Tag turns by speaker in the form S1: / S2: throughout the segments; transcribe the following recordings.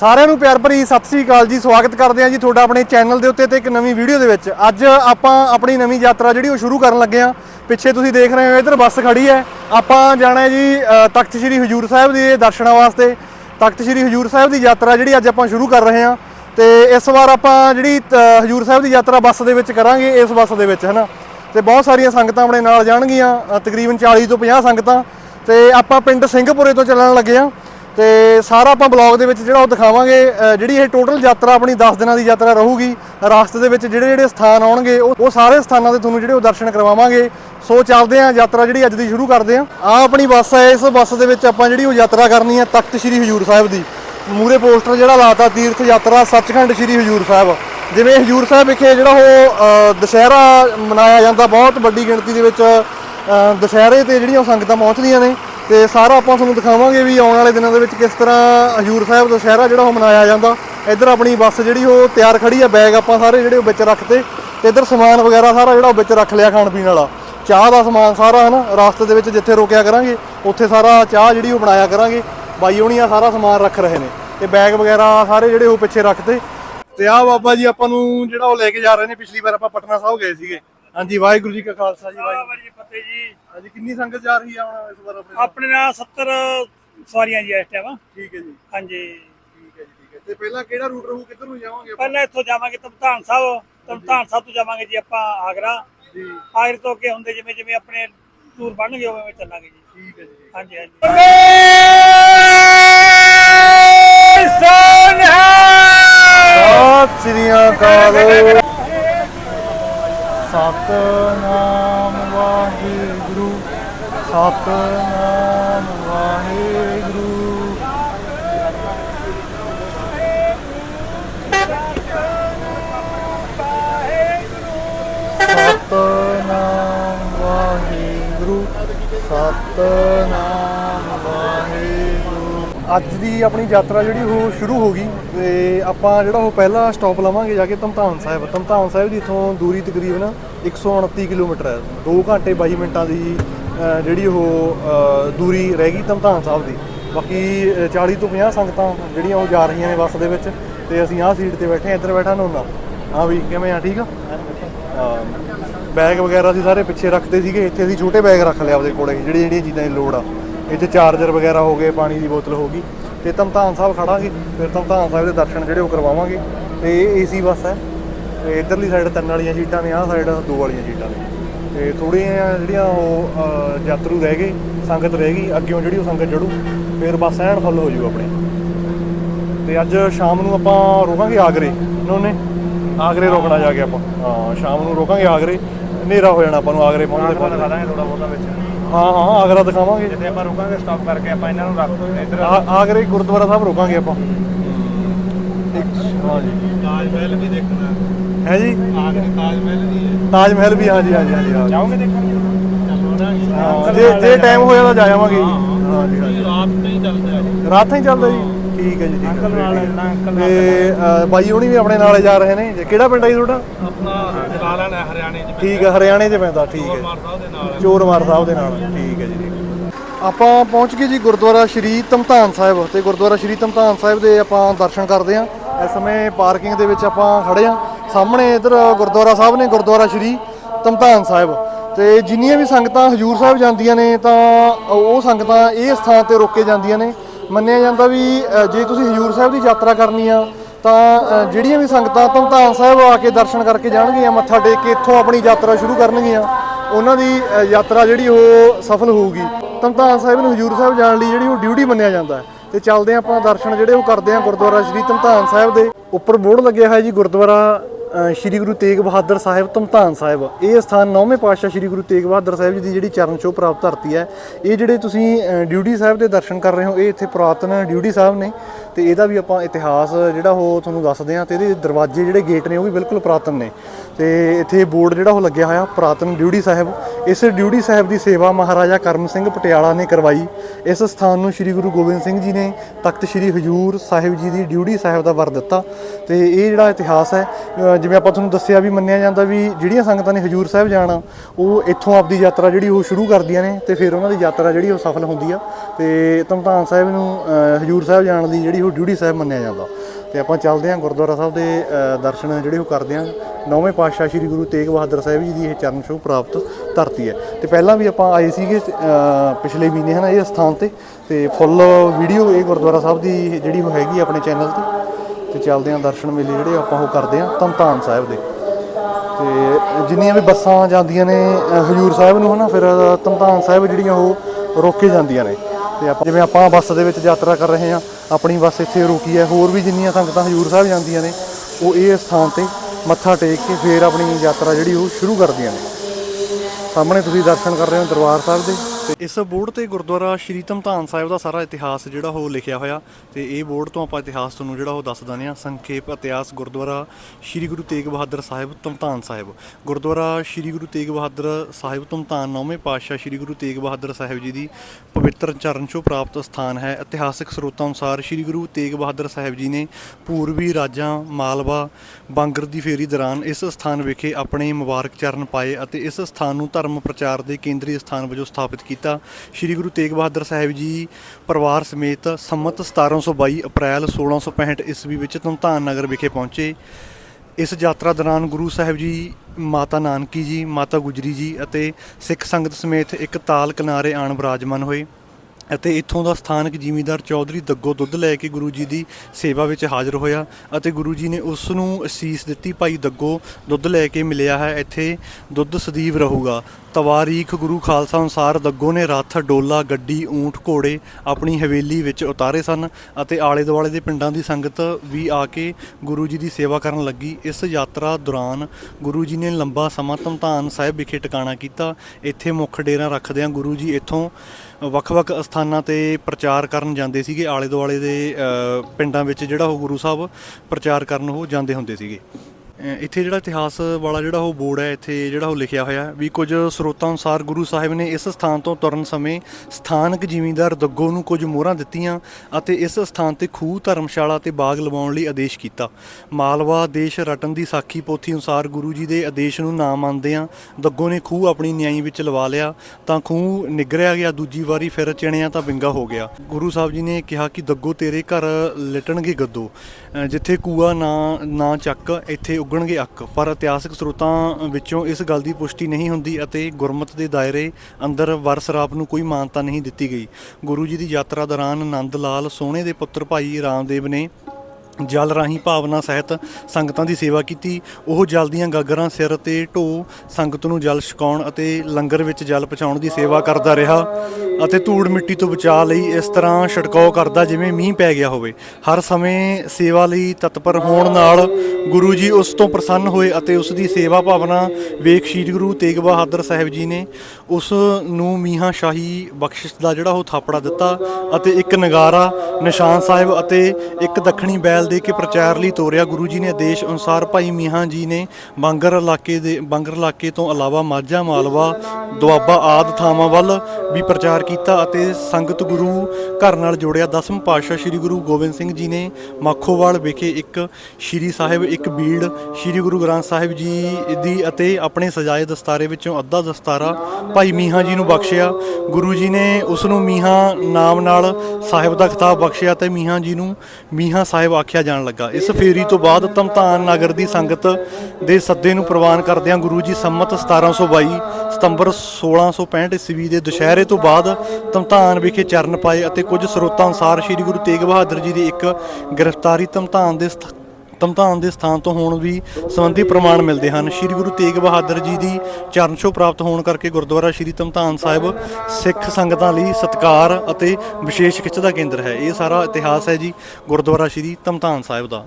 S1: ਸਾਰਿਆਂ ਨੂੰ ਪਿਆਰ ਭਰੀ ਸਤਿ ਸ੍ਰੀ ਅਕਾਲ ਜੀ ਸਵਾਗਤ ਕਰਦੇ ਹਾਂ ਜੀ ਤੁਹਾਡਾ ਆਪਣੇ ਚੈਨਲ ਦੇ ਉੱਤੇ ਤੇ ਇੱਕ ਨਵੀਂ ਵੀਡੀਓ ਦੇ ਵਿੱਚ। ਅੱਜ ਆਪਾਂ ਆਪਣੀ ਨਵੀਂ ਯਾਤਰਾ ਜਿਹੜੀ ਉਹ ਸ਼ੁਰੂ ਕਰਨ ਲੱਗੇ ਹਾਂ। ਪਿੱਛੇ ਤੁਸੀਂ ਦੇਖ ਰਹੇ ਹੋ ਇਧਰ ਬੱਸ ਖੜੀ ਹੈ। ਆਪਾਂ ਜਾਣਾ ਹੈ ਜੀ ਤਖਤ ਸ੍ਰੀ ਹਜੂਰ ਸਾਹਿਬ ਦੇ ਦਰਸ਼ਨਾਂ ਵਾਸਤੇ। ਤਖਤ ਸ੍ਰੀ ਹਜੂਰ ਸਾਹਿਬ ਦੀ ਯਾਤਰਾ ਜਿਹੜੀ ਅੱਜ ਆਪਾਂ ਸ਼ੁਰੂ ਕਰ ਰਹੇ ਹਾਂ। ਤੇ ਇਸ ਵਾਰ ਆਪਾਂ ਜਿਹੜੀ ਅ, ਹਜੂਰ ਸਾਹਿਬ ਦੀ ਯਾਤਰਾ ਬੱਸ ਦੇ ਵਿੱਚ ਕਰਾਂਗੇ ਇਸ ਬੱਸ ਦੇ ਵਿੱਚ ਹਨਾ? ਤੇ ਬਹੁਤ ਸਾਰੀਆਂ ਸੰਗਤਾਂ ਆਪਣੇ ਨਾਲ ਜਾਣਗੀਆਂ ਤਕਰੀਬਨ 40 ਤੋਂ 50 ਸੰਗਤਾਂ। ਤੇ ਆਪਾਂ ਪਿੰਡ ਸਿੰਘਪੁਰੇ ਤੋਂ ਚੱਲਣ ਲੱਗੇ ਹਾਂ। ਤੇ ਸਾਰਾ ਆਪਾਂ ਬਲੌਗ ਦੇ ਵਿੱਚ ਜਿਹੜਾ ਉਹ ਦਿਖਾਵਾਂਗੇ ਜਿਹੜੀ ਇਹ ਟੋਟਲ ਯਾਤਰਾ ਆਪਣੀ 10 ਦਿਨਾਂ ਦੀ ਯਾਤਰਾ ਰਹੂਗੀ, ਰਾਸਤੇ ਦੇ ਵਿੱਚ ਜਿਹੜੇ ਜਿਹੜੇ ਸਥਾਨ ਆਉਣਗੇ, ਉਹ ਉਹ ਸਾਰੇ ਸਥਾਨਾਂ ਦੇ ਤੁਹਾਨੂੰ ਜਿਹੜੇ ਉਹ ਦਰਸ਼ਨ ਕਰਵਾਵਾਂਗੇ। ਸੋ ਚੱਲਦੇ ਆਂ ਯਾਤਰਾ ਜਿਹੜੀ ਅੱਜ ਦੀ ਸ਼ੁਰੂ ਕਰਦੇ ਆਂ ਆ ਆਪਣੀ ਬੱਸ ਹੈ ਇਸ ਬੱਸ ਦੇ ਵਿੱਚ ਆਪਾਂ ਜਿਹੜੀ ਉਹ ਯਾਤਰਾ ਕਰਨੀ ਹੈ ਤਖਤ ਸ੍ਰੀ ਹਜੂਰ ਸਾਹਿਬ ਦੀ। ਮੂਰੇ ਪੋਸਟਰ ਜਿਹੜਾ ਲਾਤਾ, ਤੀਰਥ ਯਾਤਰਾ ਸੱਚਖੰਡ ਸ੍ਰੀ ਹਜੂਰ ਸਾਹਿਬ। ਜਿਵੇਂ ਹਜੂਰ ਸਾਹਿਬ ਵਿਖੇ ਜਿਹੜਾ ਉਹ ਦੁਸਹਿਰਾ ਮਨਾਇਆ ਜਾਂਦਾ, ਬਹੁਤ ਵੱਡੀ ਗਿਣਤੀ ਦੇ ਵਿੱਚ ਦੁਸਹਿਰੇ ਤੇ ਜਿਹੜੀਆਂ ਉਹ ਸੰਗਤਾਂ ਪਹੁੰਚਦੀਆਂ ਨੇ। ਤੇ ਸਾਰਾ ਆਪਾਂ ਤੁਹਾਨੂੰ ਦਿਖਾਵਾਂਗੇ ਵੀ ਆਉਣ ਵਾਲੇ ਦਿਨਾਂ ਦੇ ਵਿੱਚ ਕਿਸ ਤਰ੍ਹਾਂ ਹਜੂਰ ਸਾਹਿਬ ਦਾ ਸ਼ਹਿਰਾ ਜਿਹੜਾ ਉਹ ਮਨਾਇਆ ਜਾਂਦਾ। ਇੱਧਰ ਆਪਣੀ ਬੱਸ ਜਿਹੜੀ ਉਹ ਤਿਆਰ ਖੜੀ ਆ, ਬੈਗ ਆਪਾਂ ਸਾਰੇ ਜਿਹੜੇ ਉਹ ਵਿੱਚ ਰੱਖਤੇ ਤੇ ਇੱਧਰ ਸਮਾਨ ਵਗੈਰਾ ਸਾਰਾ ਜਿਹੜਾ ਉਹ ਵਿੱਚ ਰੱਖ ਲਿਆ ਖਾਣ ਪੀਣ ਵਾਲਾ। ਚਾਹ ਦਾ ਸਮਾਨ ਸਾਰਾ ਹਨਾ, ਰਾਸਤੇ ਦੇ ਵਿੱਚ ਜਿੱਥੇ ਰੋਕਿਆ ਕਰਾਂਗੇ, ਉੱਥੇ ਸਾਰਾ ਚਾਹ ਜਿਹੜੀ ਉਹ ਬਣਾਇਆ ਕਰਾਂਗੇ। ਬਾਈ ਹੋਣੀ ਆ ਸਾਰਾ ਸਮਾਨ ਰੱਖ ਰਹੇ ਨੇ ਤੇ ਬੈਗ ਵਗੈਰਾ ਸਾਰੇ ਜਿਹੜੇ ਉਹ ਪਿੱਛੇ ਰੱਖਤੇ ਤੇ। ਆ ਬਾਬਾ ਜੀ ਆਪਾਂ ਨੂੰ ਜਿਹੜਾ ਉਹ ਲੈ ਕੇ ਜਾ ਰਹੇ ਨੇ, ਪਿਛਲੀ ਵਾਰ ਆਪਾਂ ਪਟਨਾ ਸਾਹਿਬ ਗਏ ਸੀਗੇ। ਹਾਂਜੀ, ਵਾਹਿਗੁਰੂ ਜੀ ਕਾ ਖਾਲਸਾ ਜੀ, ਵਾਹਿਗੁਰੂ
S2: ਜੀ ਫਤਿਹ ਜੀ।
S1: ਹਾਂਜੀ ਕਿੰਨੀ ਸੰਗਤ ਜਾ ਰਹੀ ਆ ਹੁਣ ਇਸ ਵਾਰ ਆਪਣੇ ਨਾਲ?
S2: ਆਪਣੇ ਨਾਲ 70 ਸਵਾਰੀਆਂ ਜੀ ਇਸ ਟਾਈਮ
S1: ਠੀਕ ਹੈ ਜੀ।
S2: ਹਾਂਜੀ।
S1: ਠੀਕ ਹੈ ਜੀ ਠੀਕ ਹੈ। ਤੇ ਪਹਿਲਾਂ ਕਿਹੜਾ ਰੂਟ ਰਹੂ ਕਿੱਧਰ ਨੂੰ ਜਾਵਾਂਗੇ ਆਪਾਂ?
S2: ਪਹਿਲਾਂ ਇੱਥੋਂ ਜਾਵਾਂਗੇ ਤਮਤਾਨ ਸਾਹਿਬ। ਤਮਤਾਨ ਸਾਹਿਬ ਤੋਂ ਜਾਵਾਂਗੇ ਜੀ ਆਪਾਂ ਆਗਰਾ।
S1: ਜੀ।
S2: ਆਗਰੇ ਤੋਂ ਅੱਗੇ ਹੁੰਦੇ ਜਿਵੇਂ ਜਿਵੇਂ ਆਪਣੇ ਟੂਰ ਬਣਨਗੇ ਉਵੇਂ ਉਵੇਂ ਚੱਲਾਂਗੇ ਜੀ।
S1: ਠੀਕ ਹੈ ਜੀ।
S2: ਹਾਂਜੀ ਹਾਂਜੀ।
S1: ਸਤਿ ਸ੍ਰੀ ਅਕਾਲ। ਸਤਨਾਮ ਵਾਹਿਗੁਰੂ। ਸਤਨਾਮ ਵਾਹਿਗੁਰੂ। ਸਤਨਾਮ ਵਾਹਿਗੁਰੂ ਸਤਨਾਮ ਵਾਹਿਗੁਰੂ ਅੱਜ ਦੀ ਆਪਣੀ ਯਾਤਰਾ ਜਿਹੜੀ ਉਹ ਸ਼ੁਰੂ ਹੋ ਗਈ ਤੇ ਆਪਾਂ ਜਿਹੜਾ ਉਹ ਪਹਿਲਾ ਸਟਾਪ ਲਵਾਂਗੇ ਜਾ ਕੇ ਧਮਤਾਨ ਸਾਹਿਬ। ਧਮਤਾਨ ਸਾਹਿਬ ਦੀ ਇਥੋਂ ਦੂਰੀ ਤਕਰੀਬਨ 129 ਕਿਲੋਮੀਟਰ ਹੈ। 2 ਘੰਟੇ 22 ਮਿੰਟਾਂ ਦੀ ਜਿਹੜੀ ਉਹ ਦੂਰੀ ਰਹਿ ਗਈ ਧਮਤਾਨ ਸਾਹਿਬ ਦੀ। ਬਾਕੀ ਅਹ, 40 ਤੋਂ 50 ਸੰਗਤਾਂ ਜਿਹੜੀਆਂ ਉਹ ਜਾ ਰਹੀਆਂ ਨੇ ਬੱਸ ਦੇ ਵਿੱਚ ਤੇ ਅਸੀਂ ਆਹ ਸੀਟ ਤੇ ਬੈਠੇ ਹਾਂ ਇੱਧਰ ਬੈਠਾ ਨੋਨਾ। ਹਾਂ ਵੀ ਕਿਵੇਂ ਆ ਠੀਕ ਆ? ਬੈਗ ਵਗੈਰਾ ਅਸੀਂ ਸਾਰੇ ਪਿੱਛੇ ਰੱਖਦੇ ਸੀਗੇ ਇੱਥੇ ਅਸੀਂ ਛੋਟੇ ਬੈਗ ਰੱਖ ਲਿਆ ਆਪਦੇ ਕੋਲੇ ਜਿਹੜੀ ਜਿਹੜੀਆਂ ਚੀਜ਼ਾਂ ਦੀ ਲੋੜ ਆ। ਇੱਥੇ ਚਾਰਜਰ ਵਗੈਰਾ ਹੋ ਗਏ ਪਾਣੀ ਦੀ ਬੋਤਲ ਹੋ ਗਈ ਤੇ ਧਮਤਾਨ ਸਾਹਿਬ ਖੜਾਂਗੇ ਫਿਰ ਧਮਤਾਨ ਸਾਹਿਬ ਦੇ ਦਰਸ਼ਨ ਜਿਹੜੇ ਉਹ ਕਰਵਾਵਾਂਗੇ ਤੇ ਇਹ ਏਸੀ ਬੱਸ ਹੈ ਤੇ ਇਧਰਲੀ ਸਾਈਡ ਤਿੰਨ ਵਾਲੀਆਂ ਸੀਟਾਂ ਨੇ ਆਹ ਸਾਈਡ ਦੋ ਵਾਲੀਆਂ ਸੀਟਾਂ ਨੇ। ਤੇ ਥੋੜੀਆਂ ਜਿਹੜੀਆਂ ਉਹ ਯਾਤਰੂ ਰਹਿ ਗਏ ਸੰਗਤ ਰਹਿ ਗਈ ਅੱਗਿਓਂ ਜਿਹੜੀ ਉਹ ਸੰਗਤ ਚੜੂ ਫਿਰ ਬੱਸ ਐਨ ਫੁੱਲ ਹੋ ਜੂ ਆਪਣੀ। ਤੇ ਅੱਜ ਸ਼ਾਮ ਨੂੰ ਆਪਾਂ ਰੋਕਾਂਗੇ ਆਗਰੇ ਉਹਨੇ? ਆਗਰੇ ਰੋਕਣਾ ਜਾ ਕੇ ਆਪਾਂ। ਹਾਂ ਸ਼ਾਮ ਨੂੰ ਰੋਕਾਂਗੇ ਆਗਰੇ ਹਨੇਰਾ ਹੋ ਜਾਣਾ ਆਪਾਂ ਨੂੰ ਆਗਰੇ ਪਹੁੰਚਦੇ
S3: ਦਿਖਾ
S1: ਪਹੁੰਚਦੇ
S3: ਦਾਂਗੇ ਥੋੜਾ ਬਹੁਤਾ ਵਿੱਚ।
S1: ਹਾਂ ਹਾਂ ਆਗਰਾ ਦਿਖਾਵਾਂਗੇ।
S3: ਜਿੱਥੇ ਆਪਾਂ ਰੁਕਾਂਗੇ ਸਟਾਪ ਕਰਕੇ ਆਪਾਂ ਇਹਨਾਂ ਨੂੰ ਰੱਖ ਇੱਧਰ।
S1: ਆਗਰੇ ਗੁਰਦੁਆਰਾ ਸਾਹਿਬ ਰੋਕਾਂਗੇ ਆਪਾਂ। ਇੱਕ ਹਾਂ ਜੀ।
S3: ਤਾਜ ਮਹਿਲ ਵੀ ਦੇਖਣਾ।
S1: ਹੈ ਜੀ?
S3: ਤਾਜ ਮਹਿਲ ਵੀ ਹੈ
S1: ਤਾਜ ਮਹਿਲ ਵੀ ਹਾਂ। ਜੀ ਹਾਂ ਜੀ ਹਾਂ ਜੀ, ਹਾਂ
S3: ਜਾਓਗੇ ਦੇਖਣ? ਚੱਲੋ ਨਾ
S1: ਹਾਂ, ਜੇ ਜੇ ਟਾਈਮ ਹੋਇਆ ਤਾਂ ਜਾ ਆਵਾਂਗੇ ਜੀ। ਹਾਂ ਜੀ ਹਾਂ ਜੀ
S3: ਰਾਤ ਤੇ ਹੀ ਚੱਲਦੇ ਜੀ
S1: ਰਾਤ ਹੀ ਚੱਲਦਾ ਜੀ? ਠੀਕ ਹੈ ਜੀ ਠੀਕ ਹੈ
S3: ਅੰਕਲ ਨਾਲ ਇੰਨਾ ਅੰਕਲ ਨਾਲ
S1: ਤੇ ਅ, ਬਾਈ ਹੋਣੀ ਵੀ ਆਪਣੇ ਨਾਲੇ ਜਾ ਰਹੇ ਨੇ। ਜੇ ਕਿਹੜਾ ਪਿੰਡ ਹੈ ਜੀ ਤੁਹਾਡਾ?
S3: ਆਪਣਾ ਜਲਾਲਨ ਹੈ ਹਰਿਆਣੇ ਚ
S1: ਠੀਕ ਹੈ ਹਰਿਆਣੇ 'ਚ ਪੈਂਦਾ ਠੀਕ ਹੈ।
S3: ਮਾਰ ਸਾਹਿਬ ਦੇ ਨਾਲ।
S1: ਚੋਰਮਾਰ ਸਾਹਿਬ ਦੇ ਨਾਲ ਠੀਕ ਹੈ ਜੀ ਠੀਕ ਹੈ। ਆਪਾਂ ਪਹੁੰਚ ਗਏ ਜੀ ਗੁਰਦੁਆਰਾ ਸ਼੍ਰੀ ਧਮਤਾਨ ਸਾਹਿਬ। ਤੇ ਗੁਰਦੁਆਰਾ ਸ਼੍ਰੀ ਧਮਤਾਨ ਸਾਹਿਬ ਦੇ ਆਪਾਂ ਦਰਸ਼ਨ ਕਰਦੇ ਹਾਂ। ਇਸ ਸਮੇਂ ਪਾਰਕਿੰਗ ਦੇ ਵਿੱਚ ਆਪਾਂ ਖੜੇ ਹਾਂ। ਸਾਹਮਣੇ ਇਧਰ ਗੁਰਦੁਆਰਾ ਸਾਹਿਬ ਨੇ ਗੁਰਦੁਆਰਾ ਸ਼੍ਰੀ ਧਮਤਾਨ ਸਾਹਿਬ। ਤੇ ਜਿੰਨੀਆਂ ਵੀ ਸੰਗਤਾਂ ਹਜੂਰ ਸਾਹਿਬ ਜਾਂਦੀਆਂ ਨੇ ਤਾਂ ਉਹ ਸੰਗਤਾਂ ਇਹ ਸਥਾਨ ਤੇ ਰੁਕ ਕੇ ਜਾਂਦੀਆਂ ਨੇ। ਮੰਨਿਆ ਜਾਂਦਾ ਵੀ ਜੇ ਤੁਸੀਂ ਹਜੂਰ ਸਾਹਿਬ ਦੀ ਯਾਤਰਾ ਕਰਨੀ ਆ, ਤਾਂ ਜਿਹੜੀਆਂ ਵੀ ਸੰਗਤਾਂ ਧਮਤਾਨ ਸਾਹਿਬ ਆ ਕੇ ਦਰਸ਼ਨ ਕਰਕੇ ਜਾਣਗੀਆਂ, ਮੱਥਾ ਟੇਕ ਕੇ ਇੱਥੋਂ ਆਪਣੀ ਯਾਤਰਾ ਸ਼ੁਰੂ ਕਰਨਗੀਆਂ, ਉਹਨਾਂ ਦੀ ਯਾਤਰਾ ਜਿਹੜੀ ਉਹ ਸਫਲ ਹੋਊਗੀ। ਧਮਤਾਨ ਸਾਹਿਬ ਨੂੰ ਹਜੂਰ ਸਾਹਿਬ ਜਾਣ ਲਈ ਜਿਹੜੀ ਉਹ ਡਿਊਟੀ ਮੰਨਿਆ ਜਾਂਦਾ ਹੈ। ਤੇ ਚੱਲਦੇ ਹਾਂ ਆਪਾਂ ਦਰਸ਼ਨ ਜਿਹੜੇ ਉਹ ਕਰਦੇ ਹਾਂ ਗੁਰਦੁਆਰਾ ਸ਼੍ਰੀ ਧਮਤਾਨ ਸਾਹਿਬ ਦੇ। ਉੱਪਰ ਬੋਰਡ ਲੱਗਿਆ ਹੋਇਆ ਜੀ ਗੁਰਦੁਆਰਾ ਸ਼੍ਰੀ ਗੁਰੂ ਤੇਗ ਬਹਾਦਰ ਸਾਹਿਬ ਧਮਤਾਨ ਸਾਹਿਬ। ਇਹ ਸਥਾਨ ਨੌਵੇਂ ਪਾਤਸ਼ਾਹ ਸ਼੍ਰੀ ਗੁਰੂ ਤੇਗ ਬਹਾਦਰ ਸਾਹਿਬ ਜੀ ਦੀ ਜਿਹੜੀ ਚਰਨ ਛੋਹ ਪ੍ਰਾਪਤ ਧਰਤੀ ਹੈ। ਇਹ ਜਿਹੜੇ ਤੁਸੀਂ ਅ, ਡਿਊਟੀ ਸਾਹਿਬ ਦੇ ਦਰਸ਼ਨ ਕਰ ਰਹੇ ਹੋ ਇਹ ਇੱਥੇ ਪੁਰਾਤਨ ਡਿਊਟੀ ਸਾਹਿਬ ਨੇ। ਤੇ ਇਹਦਾ ਵੀ ਆਪਾਂ ਇਤਿਹਾਸ ਜਿਹੜਾ ਉਹ ਤੁਹਾਨੂੰ ਦੱਸਦੇ ਹਾਂ ਤੇ ਇਹਦੇ ਦਰਵਾਜ਼ੇ ਜਿਹੜੇ ਗੇਟ ਨੇ ਉਹ ਵੀ ਬਿਲਕੁਲ ਪੁਰਾਤਨ ਨੇ। ਤੇ ਇੱਥੇ ਬੋਰਡ ਜਿਹੜਾ ਉਹ ਲੱਗਿਆ ਹੋਇਆ ਪੁਰਾਤਨ ਡਿਊਟੀ ਸਾਹਿਬ। ਇਸ ਡਿਊਟੀ ਸਾਹਿਬ ਦੀ ਸੇਵਾ ਮਹਾਰਾਜਾ ਕਰਮ ਸਿੰਘ ਪਟਿਆਲਾ ਨੇ ਕਰਵਾਈ। ਇਸ ਸਥਾਨ ਨੂੰ ਸ੍ਰੀ ਗੁਰੂ ਗੋਬਿੰਦ ਸਿੰਘ ਜੀ ਨੇ ਤਖਤ ਸ੍ਰੀ ਹਜੂਰ ਸਾਹਿਬ ਜੀ ਦੀ ਡਿਊਟੀ ਸਾਹਿਬ ਦਾ ਵਰ ਦਿੱਤਾ। ਤੇ ਇਹ ਜਿਹੜਾ ਇਤਿਹਾਸ ਹੈ ਜਿਵੇਂ ਆਪਾਂ ਤੁਹਾਨੂੰ ਦੱਸਿਆ ਵੀ ਮੰਨਿਆ ਜਾਂਦਾ ਵੀ ਜਿਹੜੀਆਂ ਸੰਗਤਾਂ ਨੇ ਹਜੂਰ ਸਾਹਿਬ ਜਾਣਾ, ਉਹ ਇੱਥੋਂ ਆਪਦੀ ਯਾਤਰਾ ਜਿਹੜੀ ਉਹ ਸ਼ੁਰੂ ਕਰਦੀਆਂ ਨੇ ਤੇ ਫਿਰ ਉਹਨਾਂ ਦੀ ਯਾਤਰਾ ਜਿਹੜੀ ਉਹ ਸਫਲ ਹੁੰਦੀ ਆ। ਤੇ ਧਮਤਾਨ ਸਾਹਿਬ ਨੂੰ ਹਜੂਰ ਸਾਹਿਬ ਜਾਣ ਦੀ ਜਿਹੜੀ ਉਹ ਡਿਊਟੀ ਸਾਹਿਬ ਮੰਨਿਆ ਜਾਂਦਾ। ਤੇ ਆਪਾਂ ਚੱਲਦੇ ਹਾਂ ਗੁਰਦੁਆਰਾ ਸਾਹਿਬ ਦੇ ਦਰਸ਼ਨ ਜਿਹੜੇ ਉਹ ਕਰਦੇ ਹਾਂ। ਨੌਵੇਂ ਪਾਤਸ਼ਾਹ ਸ੍ਰੀ ਗੁਰੂ ਤੇਗ ਬਹਾਦਰ ਸਾਹਿਬ ਜੀ ਦੀ ਇਹ ਚਰਨ ਛੋਹ ਪ੍ਰਾਪਤ ਧਰਤੀ ਹੈ। ਤੇ ਪਹਿਲਾਂ ਵੀ ਆਪਾਂ ਆਏ ਸੀਗੇ ਪਿਛਲੇ ਮਹੀਨੇ ਹਨਾ, ਇਹ ਸਥਾਨ ਤੇ। ਤੇ ਫੁੱਲ ਵੀਡੀਓ ਇਹ ਗੁਰਦੁਆਰਾ ਸਾਹਿਬ ਦੀ ਜਿਹੜੀ ਉਹ ਹੈਗੀ ਆਪਣੇ ਚੈਨਲ ਤੇ। ਤੇ ਚੱਲਦੇ ਹਾਂ ਦਰਸ਼ਨ ਮੇਲੇ ਜਿਹੜੇ ਆਪਾਂ ਉਹ ਕਰਦੇ ਹਾਂ ਧੰਤਾਨ ਸਾਹਿਬ ਦੇ। ਤੇ ਜਿੰਨੀਆਂ ਵੀ ਬੱਸਾਂ ਜਾਂਦੀਆਂ ਨੇ ਹਜੂਰ ਸਾਹਿਬ ਨੂੰ ਹਨਾ, ਫਿਰ ਧੰਤਾਨ ਸਾਹਿਬ ਜਿਹੜੀਆਂ ਉਹ ਰੋਕੇ ਜਾਂਦੀਆਂ ਨੇ। ਤੇ ਆਪਾਂ ਜਿਵੇਂ ਆਪਾਂ ਬੱਸ ਦੇ ਵਿੱਚ ਯਾਤਰਾ ਕਰ ਰਹੇ ਹਾਂ, ਆਪਣੀ ਬੱਸ ਇੱਥੇ ਰੁਕੀ ਹੈ, ਹੋਰ ਵੀ ਜਿੰਨੀਆਂ ਸੰਗਤਾਂ ਹਜੂਰ ਸਾਹਿਬ ਜਾਂਦੀਆਂ ਨੇ, ਉਹ ਇਹ ਸਥਾਨ ਤੇ ਮੱਥਾ ਟੇਕ ਕੇ ਫਿਰ ਆਪਣੀ ਯਾਤਰਾ ਜਿਹੜੀ ਉਹ ਸ਼ੁਰੂ ਕਰਦੀਆਂ ਨੇ। ਸਾਹਮਣੇ ਤੁਸੀਂ ਦਰਸ਼ਨ ਕਰ ਰਹੇ ਹੋ ਦਰਬਾਰ ਸਾਹਿਬ ਦੇ। ਇਸ ਬੋਰਡ ਤੇ ਗੁਰਦੁਆਰਾ ਸ਼੍ਰੀ ਧਮਤਾਨ ਸਾਹਿਬ ਦਾ ਸਾਰਾ ਇਤਿਹਾਸ ਜਿਹੜਾ ਉਹ ਲਿਖਿਆ ਹੋਇਆ ਤੇ ਇਹ ਬੋਰਡ ਤੋਂ ਆਪਾਂ ਇਤਿਹਾਸ ਤੁਹਾਨੂੰ ਜਿਹੜਾ ਉਹ ਦੱਸ ਦਿੰਦੇ ਹਾਂ। ਸੰਖੇਪ ਇਤਿਹਾਸ ਗੁਰਦੁਆਰਾ ਸ਼੍ਰੀ ਗੁਰੂ ਤੇਗ ਬਹਾਦਰ ਸਾਹਿਬ ਧਮਤਾਨ ਸਾਹਿਬ। ਗੁਰਦੁਆਰਾ ਸ਼੍ਰੀ ਗੁਰੂ ਤੇਗ ਬਹਾਦਰ ਸਾਹਿਬ ਧਮਤਾਨ ਨੌਵੇਂ ਪਾਤਸ਼ਾਹ ਸ਼੍ਰੀ ਗੁਰੂ ਤੇਗ ਬਹਾਦਰ ਸਾਹਿਬ ਜੀ ਦੀ ਪਵਿੱਤਰ ਚਰਨ ਛੋਹ ਪ੍ਰਾਪਤ ਸਥਾਨ ਹੈ। ਇਤਿਹਾਸਕ ਸਰੋਤਾਂ ਅਨੁਸਾਰ ਸ਼੍ਰੀ ਗੁਰੂ ਤੇਗ ਬਹਾਦਰ ਸਾਹਿਬ ਜੀ ਨੇ ਪੂਰਬੀ ਰਾਜਾਂ ਮਾਲਵਾ, ਬਾਂਗਰ ਦੀ ਫੇਰੀ ਦੌਰਾਨ ਇਸ ਸਥਾਨ ਵਿਖੇ ਆਪਣੇ ਮੁਬਾਰਕ ਚਰਨ ਪਾਏ ਅਤੇ ਇਸ ਸਥਾਨ ਨੂੰ ਧਰਮ ਪ੍ਰਚਾਰ ਦੇ ਕੇਂਦਰੀ ਸਥਾਨ ਵਜੋਂ ਸਥਾਪਿਤ ਕੀਤਾ ਸ਼੍ਰੀ ਗੁਰੂ ਤੇਗ ਬਹਾਦਰ ਸਾਹਿਬ ਜੀ ਪਰਿਵਾਰ ਸਮੇਤ ਸੰਮਤ 1722 ਅਪ੍ਰੈਲ 1665 ਈਸਵੀ ਵਿੱਚ ਧਮਧਾਨ ਨਗਰ ਵਿਖੇ ਪਹੁੰਚੇ। ਇਸ ਯਾਤਰਾ ਦੌਰਾਨ ਗੁਰੂ ਸਾਹਿਬ ਜੀ, ਮਾਤਾ ਨਾਨਕੀ ਜੀ, ਮਾਤਾ ਗੁਜਰੀ ਜੀ ਅਤੇ ਸਿੱਖ ਸੰਗਤ ਸਮੇਤ ਇੱਕ ਤਾਲ ਕਿਨਾਰੇ ਆਣ ਬਿਰਾਜਮਾਨ ਹੋਏ। ਅਤੇ ਇੱਥੋਂ ਦਾ ਸਥਾਨਕ ਜ਼ਿਮੀਂਦਾਰ ਚੌਧਰੀ ਦੱਗੋ ਦੁੱਧ ਲੈ ਕੇ ਗੁਰੂ ਜੀ ਦੀ ਸੇਵਾ ਵਿੱਚ ਹਾਜ਼ਰ ਹੋਇਆ ਅਤੇ ਗੁਰੂ ਜੀ ਨੇ ਉਸ ਨੂੰ ਅਸੀਸ ਦਿੱਤੀ, ਭਾਈ ਦੱਗੋ, ਦੁੱਧ ਲੈ ਕੇ ਮਿਲਿਆ ਹੈ, ਇੱਥੇ ਦੁੱਧ ਸਦੀਵ ਰਹੂਗਾ। ਤਵਾਰੀਖ ਗੁਰੂ ਖਾਲਸਾ ਅਨੁਸਾਰ ਦੱਗੋ ਨੇ ਰੱਥ, ਡੋਲਾ, ਗੱਡੀ, ਊਂਠ, ਘੋੜੇ ਆਪਣੀ ਹਵੇਲੀ ਵਿੱਚ ਉਤਾਰੇ ਸਨ ਅਤੇ ਆਲੇ ਦੁਆਲੇ ਦੇ ਪਿੰਡਾਂ ਦੀ ਸੰਗਤ ਵੀ ਆ ਕੇ ਗੁਰੂ ਜੀ ਦੀ ਸੇਵਾ ਕਰਨ ਲੱਗੀ। ਇਸ ਯਾਤਰਾ ਦੌਰਾਨ ਗੁਰੂ ਜੀ ਨੇ ਲੰਬਾ ਸਮਾਂ ਧਮਤਾਨ ਸਾਹਿਬ ਵਿਖੇ ਟਿਕਾਣਾ ਕੀਤਾ। ਇੱਥੇ ਮੁੱਖ ਡੇਰਾ ਰੱਖਦਿਆਂ ਗੁਰੂ ਜੀ ਇੱਥੋਂ ਵੱਖ-ਵੱਖ ਅਸਥਾਨਾਂ ਤੇ ਪ੍ਰਚਾਰ ਕਰਨ ਜਾਂਦੇ ਸੀਗੇ ਆਲੇ ਦੁਆਲੇ ਦੇ ਪਿੰਡਾਂ ਵਿੱਚ ਜਿਹੜਾ ਉਹ ਗੁਰੂ ਸਾਹਿਬ ਪ੍ਰਚਾਰ ਕਰਨ ਉਹ ਜਾਂਦੇ ਹੁੰਦੇ ਸੀਗੇ। ਇੱਥੇ ਜਿਹੜਾ ਇਤਿਹਾਸ ਵਾਲਾ ਜਿਹੜਾ ਉਹ ਬੋਰਡ ਹੈ, ਇੱਥੇ ਜਿਹੜਾ ਉਹ ਲਿਖਿਆ ਹੋਇਆ ਵੀ ਕੁਝ ਸਰੋਤਾਂ ਅਨੁਸਾਰ ਗੁਰੂ ਸਾਹਿਬ ਨੇ ਇਸ ਸਥਾਨ ਤੋਂ ਤੁਰਨ ਸਮੇਂ ਸਥਾਨਕ ਜ਼ਿਮੀਂਦਾਰ ਦੱਗੋ ਨੂੰ ਕੁਝ ਮੋਹਰਾਂ ਦਿੱਤੀਆਂ ਅਤੇ ਇਸ ਸਥਾਨ ਤੇ ਖੂਹ, ਧਰਮਸ਼ਾਲਾ ਤੇ ਬਾਗ ਲਵਾਉਣ ਲਈ ਆਦੇਸ਼ ਕੀਤਾ। ਮਾਲਵਾ ਦੇਸ਼ ਰਟਨ ਦੀ ਸਾਖੀ ਪੋਥੀ ਅਨੁਸਾਰ ਗੁਰੂ ਜੀ ਦੇ ਆਦੇਸ਼ ਨੂੰ ਨਾ ਮੰਨਦਿਆਂ ਦੱਗੋ ਨੇ ਖੂਹ ਆਪਣੀ ਨਿਆਈ ਵਿੱਚ ਲਵਾ ਲਿਆ, ਤਾਂ ਖੂਹ ਨਿਗਰਿਆ ਗਿਆ, ਦੂਜੀ ਵਾਰੀ ਫਿਰ ਚਿਣਿਆ ਤਾਂ ਵਿੰਗਾ ਹੋ ਗਿਆ। ਗੁਰੂ ਸਾਹਿਬ ਜੀ ਨੇ ਕਿਹਾ ਕਿ ਦੱਗੋ ਤੇਰੇ ਘਰ ਲਟਣਗੇ ਗੱਦੋ ਜਿੱਥੇ ਕੂਆ ਨਾ ਨਾ ਚੱਕ, ਇੱਥੇ ਉੱਗਣਗੇ ਅੱਕ ਪਰ ਇਤਿਹਾਸਕ ਸਰੋਤਾਂ ਵਿੱਚੋਂ ਇਸ ਗੱਲ ਦੀ ਪੁਸ਼ਟੀ ਨਹੀਂ ਹੁੰਦੀ ਅਤੇ ਗੁਰਮਤ ਦੇ ਦਾਇਰੇ ਅੰਦਰ ਵਰਸਰਾਪ ਨੂੰ ਕੋਈ ਮਾਨਤਾ ਨਹੀਂ ਦਿੱਤੀ ਗਈ। ਗੁਰੂ ਜੀ ਦੀ ਯਾਤਰਾ ਦੌਰਾਨ ਨੰਦ ਲਾਲ ਸੋਹਣੇ ਦੇ ਪੁੱਤਰ ਭਾਈ ਰਾਮਦੇਵ ਨੇ ਜਲ ਰਾਹੀਂ ਭਾਵਨਾ ਸਹਿਤ ਸੰਗਤਾਂ ਦੀ ਸੇਵਾ ਕੀਤੀ। ਉਹ ਜਲ ਦੀਆਂ ਗਾਗਰਾਂ ਸਿਰ ਤੇ ਢੋ ਸੰਗਤ ਨੂੰ ਜਲ ਛਕਾਉਣ ਅਤੇ ਲੰਗਰ ਵਿੱਚ ਜਲ ਪਹੁੰਚਾਉਣ ਦੀ ਸੇਵਾ ਕਰਦਾ ਰਿਹਾ ਅਤੇ ਧੂੜ ਮਿੱਟੀ ਤੋਂ ਬਚਾਅ ਲਈ ਇਸ ਤਰ੍ਹਾਂ ਛਿੜਕਾਅ ਕਰਦਾ ਜਿਵੇਂ ਮੀਂਹ ਪੈ ਗਿਆ ਹੋਵੇ। ਹਰ ਸਮੇਂ ਸੇਵਾ ਲਈ ਤਤਪਰ ਹੋਣ ਨਾਲ ਗੁਰੂ ਜੀ ਉਸ ਤੋਂ ਪ੍ਰਸੰਨ ਹੋਏ ਅਤੇ ਉਸ ਦੀ ਸੇਵਾ ਭਾਵਨਾ ਵੇਖ ਸ਼੍ਰੀ ਗੁਰੂ ਤੇਗ ਬਹਾਦਰ ਸਾਹਿਬ ਜੀ ਨੇ ਉਸ ਨੂੰ ਮੀਹਾਂ ਸ਼ਾਹੀ ਬਖਸ਼ਿਸ਼ ਦਾ ਜਿਹੜਾ ਉਹ ਥਾਪੜਾ ਦਿੱਤਾ ਅਤੇ ਇੱਕ ਨਗਾਰਾ ਨਿਸ਼ਾਨ ਸਾਹਿਬ ਅਤੇ ਇੱਕ ਦੱਖਣੀ ਬੈਲ ਦੇ ਕੇ ਪ੍ਰਚਾਰ ਲਈ ਤੋਰਿਆ, ਗੁਰੂ ਜੀ ਨੇ ਆਦੇਸ਼ ਅਨੁਸਾਰ ਭਾਈ ਮੀਹਾਂ ਜੀ ਨੇ ਬਾਂਗਰ ਇਲਾਕੇ ਦੇ, ਬਾਂਗਰ ਇਲਾਕੇ ਤੋਂ ਇਲਾਵਾ ਮਾਝਾ, ਮਾਲਵਾ, ਦੁਆਬਾ ਆਦ ਥਾਵਾਂ ਵੱਲ ਵੀ ਪ੍ਰਚਾਰ ਕੀਤਾ ਅਤੇ ਸੰਗਤ ਗੁਰੂ ਘਰ ਨਾਲ ਜੋੜਿਆ। ਦਸਮ ਪਾਤਸ਼ਾਹ ਸ੍ਰੀ ਗੁਰੂ ਗੋਬਿੰਦ ਸਿੰਘ ਜੀ ਨੇ ਮਾਖੋਵਾਲ ਵਿਖੇ ਇੱਕ ਸ਼੍ਰੀ ਸਾਹਿਬ, ਇੱਕ ਬੀੜ ਸ੍ਰੀ ਗੁਰੂ ਗ੍ਰੰਥ ਸਾਹਿਬ ਜੀ ਦੀ ਅਤੇ ਆਪਣੇ ਸਜਾਏ ਦਸਤਾਰੇ ਵਿੱਚੋਂ ਅੱਧਾ ਦਸਤਾਰਾ ਭਾਈ ਮੀਹਾਂ ਜੀ ਨੂੰ ਬਖਸ਼ਿਆ। ਗੁਰੂ ਜੀ ਨੇ ਉਸ ਨੂੰ ਮੀਹਾਂ ਨਾਮ ਨਾਲ ਸਾਹਿਬ ਦਾ ਖਿਤਾਬ ਬਖਸ਼ਿਆ ਤੇ ਮੀਹਾਂ ਜੀ ਨੂੰ ਮੀਹਾਂ ਸਾਹਿਬ ਆਖਿਆ ਜਾਣ ਲੱਗਾ। ਇਸ ਫੇਰੀ ਤੋਂ ਬਾਅਦ ਧਮਧਾਨ ਨਗਰ ਦੀ ਸੰਗਤ ਦੇ ਸੱਦੇ ਨੂੰ ਪ੍ਰਵਾਨ ਕਰਦਿਆਂ ਗੁਰੂ ਜੀ ਸੰਮਤ 1722 ਸਤੰਬਰ 1665 ਈਸਵੀ ਦੇ ਦੁਸ਼ਹਿਰੇ ਤੋਂ ਬਾਅਦ ਧਮਧਾਨ ਵਿਖੇ ਚਰਨ ਪਾਏ ਅਤੇ ਕੁਝ ਸਰੋਤਾਂ ਅਨੁਸਾਰ ਸ੍ਰੀ ਗੁਰੂ ਤੇਗ ਬਹਾਦਰ ਜੀ ਦੀ ਇੱਕ ਗ੍ਰਿਫਤਾਰੀ ਧਮਧਾਨ ਦੇ ਸਥ- ਦੇ ਸਥਾਨ ਤੋਂ ਹੋਣ ਵੀ ਸੰਬੰਧੀ ਪ੍ਰਮਾਣ ਮਿਲਦੇ ਹਨ। ਸ੍ਰੀ ਗੁਰੂ ਤੇਗ ਬਹਾਦਰ ਜੀ ਦੀ ਚਰਨ ਛੋਹ ਪ੍ਰਾਪਤ ਹੋਣ ਕਰਕੇ ਗੁਰਦੁਆਰਾ ਸ੍ਰੀ ਧਮਧਾਨ ਸਾਹਿਬ ਸਿੱਖ ਸੰਗਤਾਂ ਲਈ ਸਤਿਕਾਰ ਅਤੇ ਵਿਸ਼ੇਸ਼ ਖਿੱਚ ਦਾ ਕੇਂਦਰ ਹੈ। ਇਹ ਸਾਰਾ ਇਤਿਹਾਸ ਹੈ ਜੀ ਗੁਰਦੁਆਰਾ ਸ੍ਰੀ ਧਮਧਾਨ ਸਾਹਿਬ ਦਾ।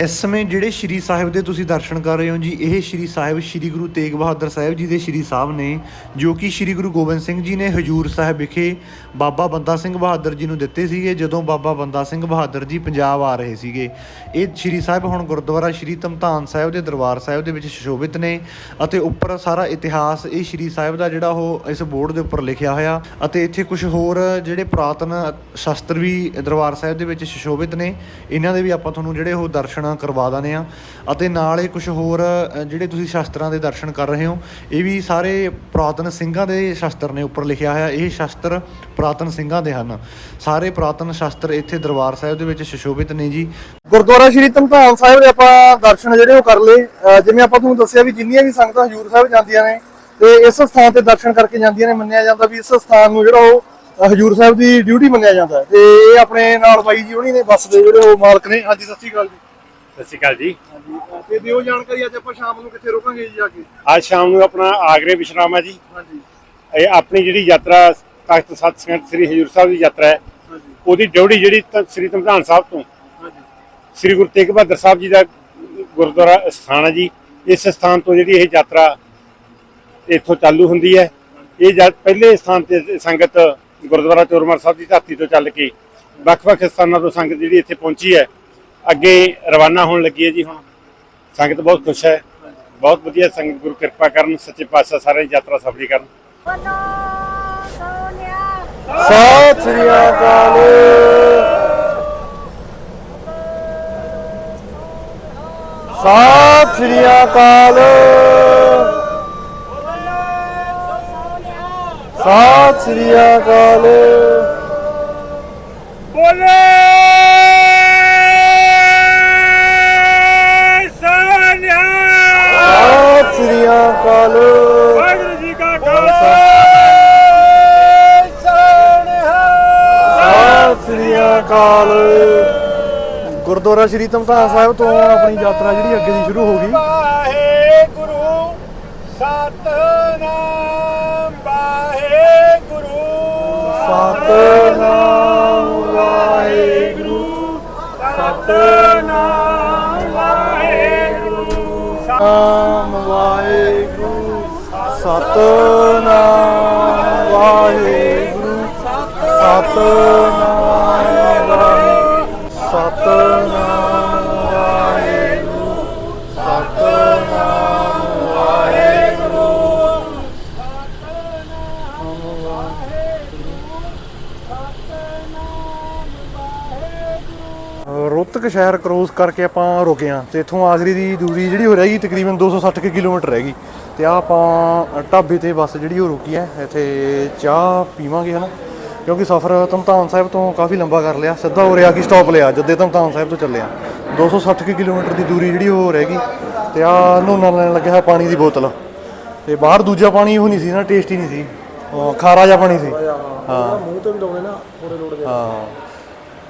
S4: ਇਸ ਸਮੇਂ ਜਿਹੜੇ ਸ਼੍ਰੀ ਸਾਹਿਬ ਦੇ ਤੁਸੀਂ ਦਰਸ਼ਨ ਕਰ ਰਹੇ ਹੋ ਜੀ, ਇਹ ਸ਼੍ਰੀ ਸਾਹਿਬ ਸ਼੍ਰੀ ਗੁਰੂ ਤੇਗ ਬਹਾਦਰ ਸਾਹਿਬ ਜੀ ਦੇ ਸ਼੍ਰੀ ਸਾਹਿਬ ਨੇ, ਜੋ ਕਿ ਸ਼੍ਰੀ ਗੁਰੂ ਗੋਬਿੰਦ ਸਿੰਘ ਜੀ ਨੇ ਹਜੂਰ ਸਾਹਿਬ ਵਿਖੇ ਬਾਬਾ ਬੰਦਾ ਸਿੰਘ ਬਹਾਦਰ ਜੀ ਨੂੰ ਦਿੱਤੇ ਸੀਗੇ, ਜਦੋਂ ਬਾਬਾ ਬੰਦਾ ਸਿੰਘ ਬਹਾਦਰ ਜੀ ਪੰਜਾਬ ਆ ਰਹੇ ਸੀਗੇ। ਇਹ ਸ਼੍ਰੀ ਸਾਹਿਬ ਹੁਣ ਗੁਰਦੁਆਰਾ ਸ਼੍ਰੀ ਧਮਧਾਨ ਸਾਹਿਬ ਦੇ ਦਰਬਾਰ ਸਾਹਿਬ ਦੇ ਵਿੱਚ ਸੁਸ਼ੋਭਿਤ ਨੇ ਅਤੇ ਉੱਪਰ ਸਾਰਾ ਇਤਿਹਾਸ ਇਹ ਸ਼੍ਰੀ ਸਾਹਿਬ ਦਾ ਜਿਹੜਾ ਉਹ ਇਸ ਬੋਰਡ ਦੇ ਉੱਪਰ ਲਿਖਿਆ ਹੋਇਆ ਅਤੇ ਇੱਥੇ ਕੁਝ ਹੋਰ ਜਿਹੜੇ ਪੁਰਾਤਨ ਸ਼ਸਤਰ ਵੀ ਦਰਬਾਰ ਸਾਹਿਬ ਦੇ ਵਿੱਚ ਸੁਸ਼ੋਭਿਤ ਨੇ, ਇਹਨਾਂ ਦੇ ਵੀ ਆਪਾਂ ਤੁਹਾਨੂੰ ਜਿਹੜੇ ਉਹ ਦਰਸ਼ਨ ਕਰਵਾ ਦਾਨੇ ਆ ਅਤੇ ਨਾਲ ਹੀ ਕੁਝ ਹੋਰ ਜਿਹੜੇ ਤੁਸੀਂ ਸ਼ਸਤਰਾਂ ਦੇ ਦਰਸ਼ਨ ਕਰ ਰਹੇ ਹੋ, ਇਹ ਵੀ ਸਾਰੇ ਪੁਰਾਤਨ ਸਿੰਘਾਂ ਦੇ ਸ਼ਸਤਰ ਨੇ ਉੱਪਰ ਲਿਖਿਆ ਹੋਇਆ। ਇਹ ਸ਼ਸਤਰ ਪੁਰਾਤਨ ਸਿੰਘਾਂ ਦੇ ਹਨ। ਸਾਰੇ ਪੁਰਾਤਨ ਸ਼ਸਤਰ ਇੱਥੇ ਦਰਬਾਰ ਸਾਹਿਬ ਦੇ ਵਿੱਚ ਸੁਸ਼ੋਭਿਤ ਨੇ ਜੀ।
S1: ਗੁਰਦੁਆਰਾ ਸ਼੍ਰੀ ਧਮਧਾਨ ਸਾਹਿਬ ਦੇ ਆਪਾਂ ਦਰਸ਼ਨ ਜਿਹੜੇ ਉਹ ਕਰ ਲਏ। ਜਿਵੇਂ ਆਪਾਂ ਤੁਹਾਨੂੰ ਦੱਸਿਆ ਵੀ ਜਿੰਨੀਆਂ ਵੀ ਸੰਗਤਾਂ ਹਜੂਰ ਸਾਹਿਬ ਜਾਂਦੀਆਂ ਨੇ, ਤੇ ਇਸ ਸਥਾਨ ਤੇ ਦਰਸ਼ਨ ਕਰਕੇ ਜਾਂਦੀਆਂ ਨੇ ਮੰਨਿਆ ਜਾਂਦਾ ਵੀ ਇਸ ਸਥਾਨ ਨੂੰ ਜਿਹੜਾ ਉਹ ਹਜੂਰ ਸਾਹਿਬ ਦੀ ਡਿਊਟੀ ਮੰਨਿਆ ਜਾਂਦਾ ਤੇ ਇਹ ਆਪਣੇ ਨਾਲ ਬਾਈ ਜੀ ਹੋਣੀ ਨੇ, ਬੱਸ ਦੇ ਜਿਹੜੇ ਉਹ ਮਾਲਕ ਨੇ। ਹਾਂਜੀ, ਸਤਿ ਸ਼੍ਰੀ ਅਕਾਲ ਜੀ।
S2: ਸਤਿ ਸ਼੍ਰੀ ਅਕਾਲ ਜੀ।
S1: ਹਾਂਜੀ ਤੇ ਦਿਓ ਜਾਣਕਾਰੀ ਅੱਜ ਆਪਾਂ ਸ਼ਾਮ ਨੂੰ ਕਿੱਥੇ ਰੁਕਾਂਗੇ ਜੀ ਜਾ ਕੇ?
S2: ਅੱਜ ਸ਼ਾਮ ਨੂੰ ਆਪਣਾ ਆਗਰੇ ਵਿਸ਼ਰਾਮ ਹੈ ਜੀ।
S1: ਹਾਂਜੀ।
S2: ਇਹ ਆਪਣੀ ਜਿਹੜੀ ਯਾਤਰਾ ਤਖਤ ਸਤਸੰਗ ਸ੍ਰੀ ਹਜੂਰ ਸਾਹਿਬ ਦੀ ਯਾਤਰਾ ਹੈ। ਉਹਦੀ ਡਿਊਟੀ ਜਿਹੜੀ ਸ੍ਰੀ ਧਮਧਾਨ ਸਾਹਿਬ ਤੋਂ। ਸ੍ਰੀ ਗੁਰੂ ਤੇਗ ਬਹਾਦਰ ਸਾਹਿਬ ਜੀ ਦਾ ਗੁਰਦੁਆਰਾ ਸਥਾਨ ਹੈ ਜੀ। ਇਸ ਸਥਾਨ ਤੋਂ ਜਿਹੜੀ ਇਹ ਯਾਤਰਾ ਇੱਥੋਂ ਚਾਲੂ ਹੁੰਦੀ ਹੈ। ਇਹ ਜਦ ਪਹਿਲੇ ਸਥਾਨ ਤੇ ਸੰਗਤ ਗੁਰਦੁਆਰਾ ਚੋਰਮਰ ਸਾਹਿਬ ਦੀ ਧਰਤੀ ਤੋਂ ਚੱਲ ਕੇ ਵੱਖ-ਵੱਖ ਸਥਾਨਾਂ ਤੋਂ ਸੰਗਤ ਜਿਹੜੀ ਇੱਥੇ ਪਹੁੰਚੀ ਹੈ। ਅੱਗੇ ਰਵਾਨਾ ਹੋਣ ਲੱਗੀ ਹੈ ਜੀ ਹੁਣ। ਸੰਗਤ ਬਹੁਤ ਖੁਸ਼ ਹੈ। ਬਹੁਤ ਵਧੀਆ ਸੰਗਤ ਗੁਰੂ ਕਿਰਪਾ ਕਰਨ ਸੱਚੇ ਪਾਤਸ਼ਾਹ ਸਾਰੇ ਯਾਤਰਾ ਸਫਲੀ ਕਰਨ।
S5: ਬੋਲੋ ਸੋਨਿਆ।
S1: ਸਤਿ ਸ਼੍ਰੀ ਅਕਾਲ। ਸਤਿ ਸ਼੍ਰੀ ਅਕਾਲ। ਸਤਿ ਸ਼੍ਰੀ ਅਕਾਲ।
S2: ਬੋਲੇ।
S1: ਗੁਰਦੁਆਰਾ ਸ਼੍ਰੀ ਧਮਧਾਨ ਸਾਹਿਬ ਤੋਂ ਆਪਣੀ ਯਾਤਰਾ ਜਿਹੜੀ ਅੱਗੇ ਦੀ ਸ਼ੁਰੂ ਹੋ ਗਈ।
S2: ਵਾਹਿਗੁਰੂ ਸਤਨਾਮ ਵਾਹਿਗੁਰੂ।
S1: ਸਤਨਾਮ ਵਾਹਿਗੁਰੂ।
S2: ਸਤਨਾਮ ਵਾਹਿਗੁਰੂ।
S1: ਨਾਮ ਵਾਹਿਗੁਰੂ। ਸਤਨਾਮ ਵਾਹਿਗੁਰੂ। ਸਤਨਾਮ ਵਾਹਿਗੁਰੂ। ਸਤਨਾਮ ਰੋਹਤਕ ਸ਼ਹਿਰ ਕ੍ਰੋਸ ਕਰਕੇ ਆਪਾਂ ਰੁਕੇ ਆ ਤੇ ਇੱਥੋਂ ਆਗਰੇ ਦੀ ਦੂਰੀ ਜਿਹੜੀ ਹੋ ਰਹੀ ਤਕਰੀਬਨ 260 ਕੁ ਕਿਲੋਮੀਟਰ ਰਹਿ ਗਈ ਤੇ ਆ ਆਪਾਂ ਢਾਬੇ ਤੇ ਬੱਸ ਜਿਹੜੀ ਉਹ ਰੁਕੀ ਹੈ ਇੱਥੇ ਚਾਹ ਪੀਵਾਂਗੇ ਹਨਾ ਕਿਉਂਕਿ ਸਫ਼ਰ ਧਮਤਾਨ ਸਾਹਿਬ ਤੋਂ ਕਾਫੀ ਲੰਬਾ ਕਰ ਲਿਆ ਸਿੱਧਾ ਹੋ ਰਿਹਾ ਕਿ ਸਟਾਪ ਲਿਆ ਜੱਦੇ ਧਮਤਾਨ ਸਾਹਿਬ ਤੋਂ ਚੱਲੇ ਆ 260 ਕੁ ਕਿਲੋਮੀਟਰ ਦੀ ਦੂਰੀ ਜਿਹੜੀ ਉਹ ਰਹਿ ਗਈ ਤੇ ਆ ਨੋਨਾ ਲੈਣ ਲੱਗਿਆ ਹੈ ਪਾਣੀ ਦੀ ਬੋਤਲ ਤੇ ਬਾਹਰ ਦੂਜਾ ਪਾਣੀ ਉਹ ਨਹੀਂ ਸੀ ਨਾ ਟੇਸਟੀ ਨਹੀਂ ਸੀ ਉਹ ਖਾਰਾ ਜਿਹਾ ਪਾਣੀ ਸੀ। ਹਾਂ ਮੂੰਹ ਤੇ ਵੀ ਲਾਉਣੇ ਨਾ ਥੋੜੇ ਲੋੜ ਹਾਂ।